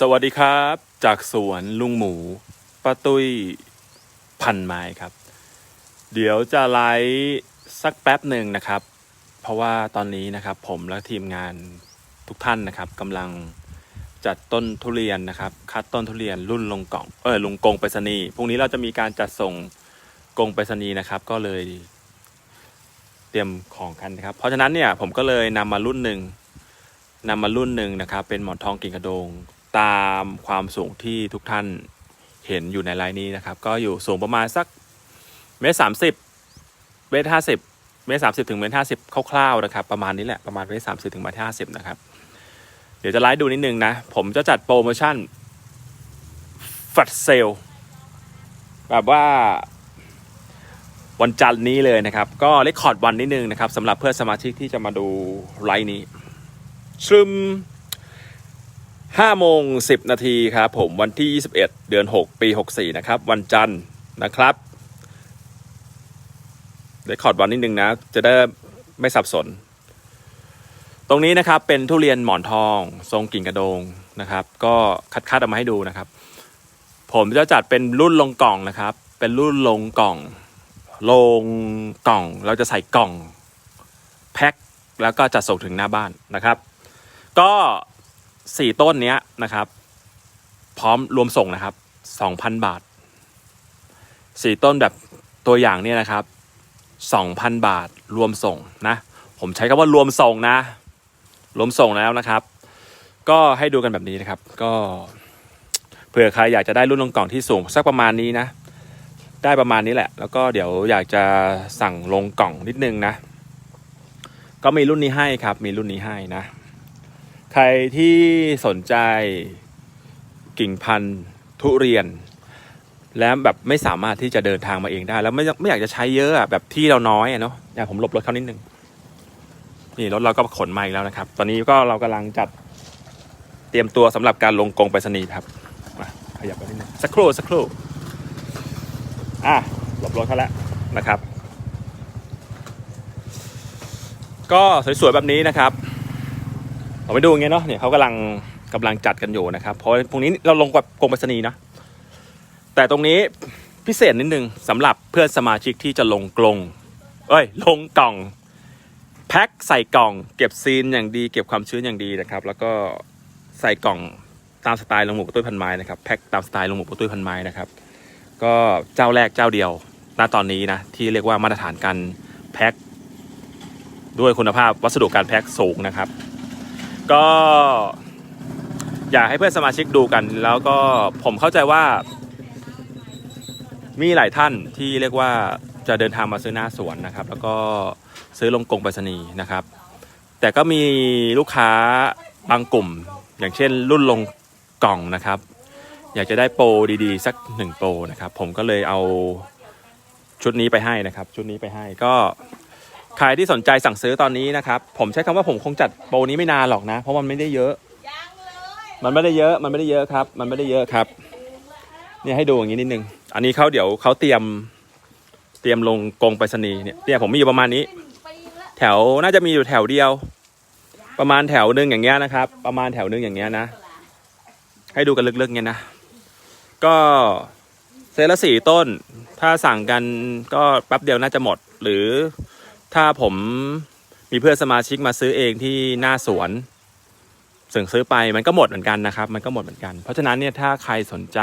สวัสดีครับ จากสวนลุงหมูป้าตุ้ยพันไม้ครับ เดี๋ยวจะไลฟ์สักแป๊บหนึ่งนะครับ เพราะว่าตอนนี้นะครับผมและทีมงานทุกท่านนะครับกำลังจัดต้นทุเรียนนะครับ คัดต้นทุเรียนรุ่นลงกล่องเออลงกงไปรษณีย์พรุ่งนี้เราจะมีการจัดส่งกงไปรษณีย์นะครับ ก็เลย เตรียมของกันนะครับ เพราะฉะนั้นเนี่ยผมก็เลยนำมารุ่นหนึ่งนำมารุ่นหนึ่งนะครับ เป็นหมอนทองกิ่งกระโดง ตามความสูงที่ทุกท่านเห็นอยู่ในไลน์นี้นะครับ ก็อยู่สูงประมาณสักเมตรสามสิบเมตรห้าสิบเมตรสามสิบถึงเมตรห้าสิบคร่าวๆนะครับ ประมาณนี้แหละประมาณเมตรสามสิบถึงเมตรห้าสิบนะครับ เดี๋ยวจะไลฟ์ดูนิดนึงนะ ผมจะจัดโปรโมชั่นฟัดเซลแบบว่าวันจันทร์นี้เลยนะครับ ก็เลคคอร์ดวันนิดนึงนะครับสำหรับเพื่อนสมาชิกที่จะมาดูไลฟ์นี้ซึม ห้าโมงสิบนาทีครับผมวันที่ 21 เดือน 6 ปี 64 นะครับ วันจันทร์นะครับเดคคอร์ดวันนิดนึงนะ จะได้ไม่สับสน ตรงนี้นะครับเป็นทุเรียนหมอนทอง ทรงกิ่งกระโดงนะครับ ก็คัดคัดๆออกมาให้ดูนะครับ ผมจะจัดเป็นรุ่นลงกล่องนะครับ เป็นรุ่นลงกล่อง ลงกล่อง เราจะใส่กล่องแพ็คแล้วก็จัดส่งถึงหน้าบ้านนะครับ ก็ สี่ต้นเนี้ยนะครับ พร้อมรวมส่งนะครับสองพันบาทสี่ต้นแบบตัวอย่างเนี่ยนะครับสองพันบาทรวมส่งนะ ผมใช้คำว่ารวมส่งนะ รวมส่งแล้วนะครับ ก็ให้ดูกันแบบนี้นะครับ ก็เผื่อใครอยากจะได้รุ่นลงกล่องที่สูงสักประมาณนี้นะ ได้ประมาณนี้แหละ แล้วก็เดี๋ยวอยากจะสั่งลงกล่องนิดนึงนะ ก็มีรุ่นนี้ให้ครับ มีรุ่นนี้ให้นะ ใครที่สนใจกิ่งพันธุ์ทุเรียน แล้วแบบไม่สามารถที่จะเดินทางมาเองได้ แล้วไม่ไม่อยากจะใช้เยอะอะแบบที่เราน้อยอะเนาะอยากผมหลบรถเขานิดนึงนี่รถเราก็ขนมาอีกแล้วนะครับ ตอนนี้ก็เรากำลังจัดเตรียมตัวสำหรับการลงกรงไปรษณีย์ครับมาขยับไปนิดนึงสักครู่สักครู่อะหลบรถเขาแล้วนะครับ ก็สวยๆแบบนี้นะครับ เราไปดูอย่างเงี้ยเนาะเนี่ยเขากำลังกำลังจัดกันอยู่นะครับ เพราะพรุ่งนี้เราลงกับกรมไปรษณีย์นะ แต่ตรงนี้พิเศษนิดนึงสำหรับเพื่อนสมาชิกที่จะลงกลง เอ้ย ลงกล่อง แพ็คใส่กล่อง เก็บซีนอย่างดี เก็บความชื้นอย่างดีนะครับ แล้วก็ใส่กล่องตามสไตล์ลงหมูกระตุ้ยพันไม้นะครับแพ็คตามสไตล์ลงหมูกระตุ้ยพันไม้นะครับ ก็เจ้าแรกเจ้าเดียวณตอนนี้นะที่เรียกว่ามาตรฐานการแพ็คด้วยคุณภาพวัสดุการแพ็คสูงนะครับ ก็อยากให้เพื่อนสมาชิกดูกัน แล้วก็ผมเข้าใจว่า มีหลายท่านที่เรียกว่าจะเดินทางมาซื้อหน้าสวนนะครับ แล้วก็ซื้อลงกรงไปรษณีย์นะครับ แต่ก็มีลูกค้าบางกลุ่ม อย่างเช่น รุ่นลงกล่องนะครับ อยากจะได้โปรดีๆ สักหนึ่งโปรนะครับ ผมก็เลยเอาชุดนี้ไปให้นะครับ ชุดนี้ไปให้ก็ ใครที่สนใจสั่งซื้อตอนนี้นะครับ ผมใช้คำว่าผมคงจัดโปรนี้ไม่นานหรอกนะ เพราะมันไม่ได้เยอะ มันไม่ได้เยอะ มันไม่ได้เยอะครับ มันไม่ได้เยอะครับ เนี่ยให้ดูอย่างนี้นิดนึง อันนี้เขาเดี๋ยวเขาเตรียม เตรียมลงกรงไปรษณีย์เนี่ยเนี่ยผมมีอยู่ประมาณนี้แล้วแถวน่าจะมีอยู่แถวเดียว ประมาณแถวหนึ่งอย่างเงี้ยนะครับ ประมาณแถวหนึ่งอย่างเงี้ยนะ ให้ดูกันลึกๆเงี้ยนะ ก็เซตละสี่ต้น ถ้าสั่งกันก็แป๊บเดียวน่าจะหมด หรือ ถ้าผมมีเพื่อนสมาชิกมาซื้อเองที่หน้าสวนสั่งซื้อไปมันก็หมดเหมือนกันนะครับ มันก็หมดเหมือนกัน เพราะฉะนั้นเนี่ยถ้าใครสนใจ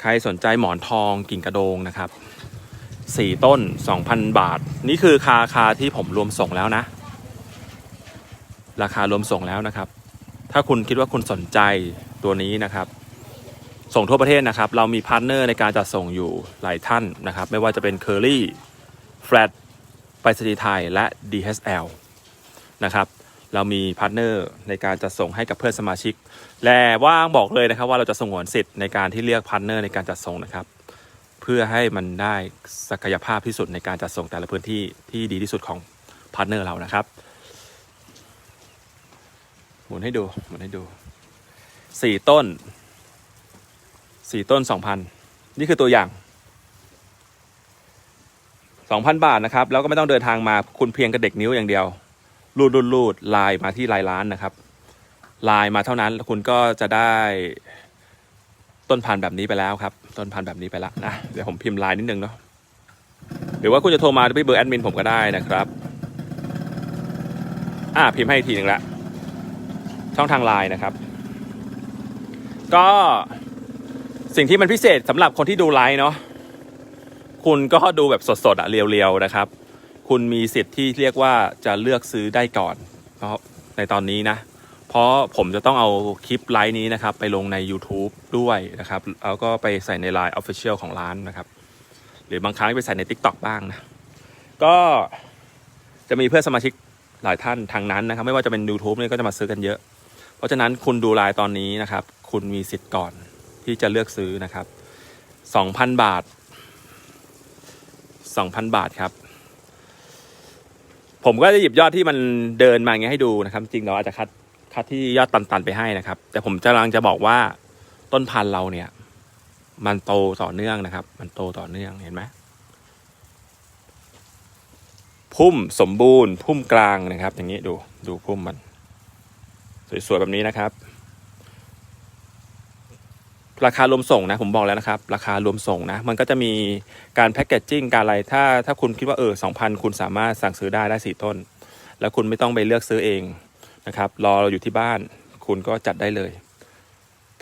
ใครสนใจหมอนทองกิ่งกระโดงนะครับสี่ต้นสองพันบาท นี่คือคาคาที่ผมรวมส่งแล้วนะ ราคารวมส่งแล้วนะครับ ถ้าคุณคิดว่าคุณสนใจตัวนี้นะครับ ส่งทั่วประเทศนะครับ เรามีพาร์ทเนอร์ในการจัดส่งอยู่หลายท่านนะครับ ไม่ว่าจะเป็น Curly Flat ไปรษณีย์ไทยและ DHL นะครับ เรามีพาร์ทเนอร์ในการจัดส่งให้กับเพื่อนสมาชิก และว่างบอกเลยนะครับว่าเราจะส่งวนสิทธิ์ในการที่เลือกพาร์ทเนอร์ในการจัดส่งนะครับ เพื่อให้มันได้ศักยภาพที่สุดในการจัดส่งแต่ละพื้นที่ที่ดีที่สุดของพาร์ทเนอร์เรานะครับ หมุนให้ดู หมุนให้ดูสี่ต้นสี่ต้นสองพันนี่คือตัวอย่าง สองพันบาทนะครับ แล้วก็ไม่ต้องเดินทางมาคุณเพียงกับเด็กนิ้วอย่างเดียว รูดรูดรูดไลน์มาที่ไลน์ร้านนะครับ ลายมาเท่านั้นคุณก็จะได้ต้นพันธุ์แบบนี้ไปแล้วครับ ต้นพันธุ์แบบนี้ไปแล้วนะ เดี๋ยวผมพิมพ์ลายนิดนึงเนาะ หรือว่าคุณจะโทรมาที่เบอร์แอดมินผมก็ได้นะครับ อ่าพิมพ์ให้อีกทีหนึ่งละ ช่องทางไลน์นะครับ ก็สิ่งที่มันพิเศษสำหรับคนที่ดูไลฟ์เนาะ คุณก็ดูแบบสดๆอะเรียวๆนะครับ คุณมีสิทธิ์ที่เรียกว่าจะเลือกซื้อได้ก่อนเพราะในตอนนี้นะ เพราะผมจะต้องเอาคลิปไลฟ์นี้นะครับ ไปลงใน YouTube ด้วยนะครับ แล้วก็ไปใส่ใน Line Official ของร้านนะครับ หรือบางครั้งไปใส่ใน TikTok บ้างนะ ก็จะมีเพื่อนสมาชิกหลายท่านทางนั้นนะครับ ไม่ว่าจะเป็น YouTube เนี่ยก็จะมาซื้อกันเยอะ เพราะฉะนั้นคุณดูไลน์ตอนนี้นะครับ คุณมีสิทธิ์ก่อนที่จะเลือกซื้อนะครับ 2,000 บาท 2,000 บาทครับ ผมก็จะหยิบยอดที่มันเดินมาเงี้ยให้ดูนะครับ จริงเราอาจจะคัดคัดที่ยอดตันๆไปให้นะครับ แต่ผมกำลังจะบอกว่าต้นพันธุ์เราเนี่ย มันโตต่อเนื่องนะครับ มันโตต่อเนื่องเห็นไหมพุ่มสมบูรณ์ พุ่มกลางนะครับ อย่างนี้ดูดูพุ่มมัน สวยๆแบบนี้นะครับ ราคารวมส่งนะผมบอกแล้วนะครับ ราคารวมส่งนะ มันก็จะมีการแพ็กเกจจิ้งการอะไรถ้าถ้าคุณคิดว่าเออสองพันคุณสามารถสั่งซื้อได้ได้สี่ต้น แล้วคุณไม่ต้องไปเลือกซื้อเองนะครับรอเราอยู่ที่บ้านคุณก็จัดได้เลย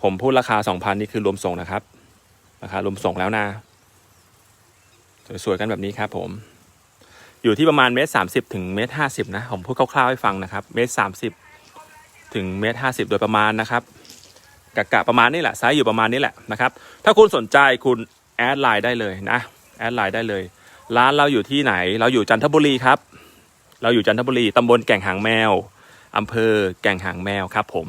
ผมพูดราคาสองพันนี่คือรวมส่งนะครับ ราคารวมส่งแล้วนะสวยๆกันแบบนี้ครับผม อยู่ที่ประมาณเมตรสามสิบถึงเมตรห้าสิบนะผมพูดคร่าวๆให้ฟังนะครับ เมตรสามสิบถึงเมตรห้าสิบโดยประมาณนะครับ กะกะประมาณนี้แหละไซส์อยู่ประมาณนี้แหละนะครับ ถ้าคุณสนใจคุณแอดไลน์ได้เลยนะแอดไลน์ได้เลย ร้านเราอยู่ที่ไหน เราอยู่จันทบุรีครับ เราอยู่จันทบุรีตำบลแก่งหางแมวอำเภอแก่งหางแมวครับผม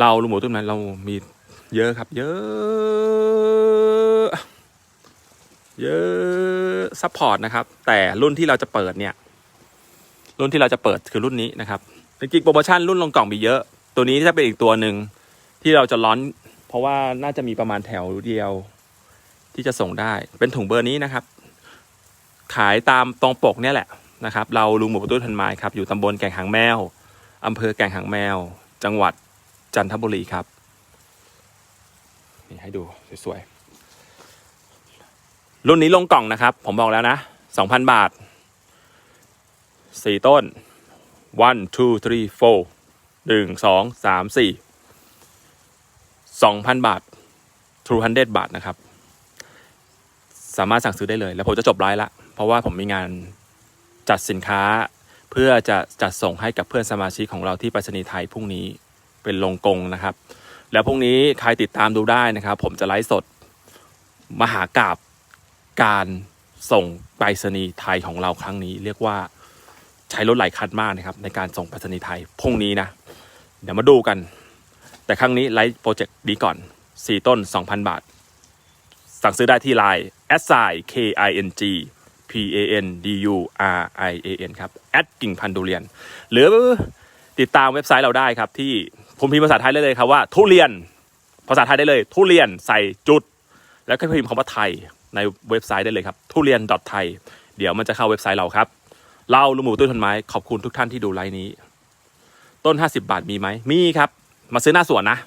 เราลุงหมูตุ้มนั้นเรามีเยอะครับ เยอะ เยอะซัพพอร์ตนะครับ แต่รุ่นที่เราจะเปิดเนี่ย รุ่นที่เราจะเปิดคือรุ่นนี้นะครับจริงๆโปรโมชั่นรุ่นลงกล่องมีเยอะ ตัวนี้จะเป็นอีกตัวหนึ่งที่เราจะร้อน เพราะว่าน่าจะมีประมาณแถวเดียว ที่จะส่งได้ เป็นถุงเบอร์นี้นะครับ ขายตามตรงปกเนี่ยแหละนะครับ เราลุงหมูประตูทันไม้ครับ อยู่ตำบลแก่งหางแมวอำเภอแก่งหางแมว จังหวัดจันทบุรีครับ นี่ให้ดูสวยๆ รุ่นนี้ลงกล่องนะครับ ผมบอกแล้วนะสองพันบาทสี่ต้น one two three four หนึ่งสองสามสี่สองพันบาท true hundred บาทนะครับ สามารถสั่งซื้อได้เลย แล้วผมจะจบไลฟ์ละ เพราะว่าผมมีงานจัดสินค้า เพื่อจะจัดส่งให้กับเพื่อนสมาชิกของเราที่ไปรษณีย์ไทยพรุ่งนี้เป็นลงกงนะครับ แล้วพรุ่งนี้ใครติดตามดูได้นะครับ ผมจะไลฟ์สดมหากราบการส่งไปรษณีย์ไทยของเราครั้งนี้ เรียกว่าใช้รถหลายคันมากนะครับ ในการส่งไปรษณีย์ไทยพรุ่งนี้นะ เดี๋ยวมาดูกัน แต่ครั้งนี้ไลฟ์โปรเจกต์นี้ก่อน 4 ต้น 2,000 บาท สั่งซื้อได้ที่ไลน์ s i k i n g p a n d u r i a n ครับแอดกิ่งพันธุ์ทุเรียน หรือติดตามเว็บไซต์เราได้ครับ ที่ผมพิมพ์ภาษาไทยได้เลยครับว่า ทุเรียนภาษาไทยได้เลย ทุเรียนใส่จุด แล้วก็พิมพ์คำว่าไทยในเว็บไซต์ได้เลยครับทุเรียน .thai เดี๋ยวมันจะเข้าเว็บไซต์เราครับเราลุงหมูตุ้ยทนไม้ ขอบคุณทุกท่านที่ดูไลฟ์นี้ ต้น 50 บาทมีไหมมีครับ มาซื้อหน้าสวนนะ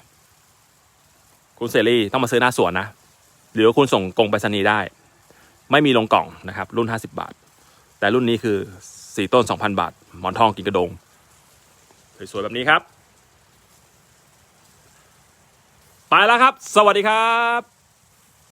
คุณเสรีต้องมาซื้อหน้าสวนนะ หรือว่าคุณส่งกรงไปรษณีย์ได้ ไม่มีลงกล่องนะครับ รุ่น 50 บาท แต่รุ่นนี้คือ4ต้น 2,000 บาท หมอนทองกินกระดงสวยๆแบบนี้ครับ ไปแล้วครับ สวัสดีครับ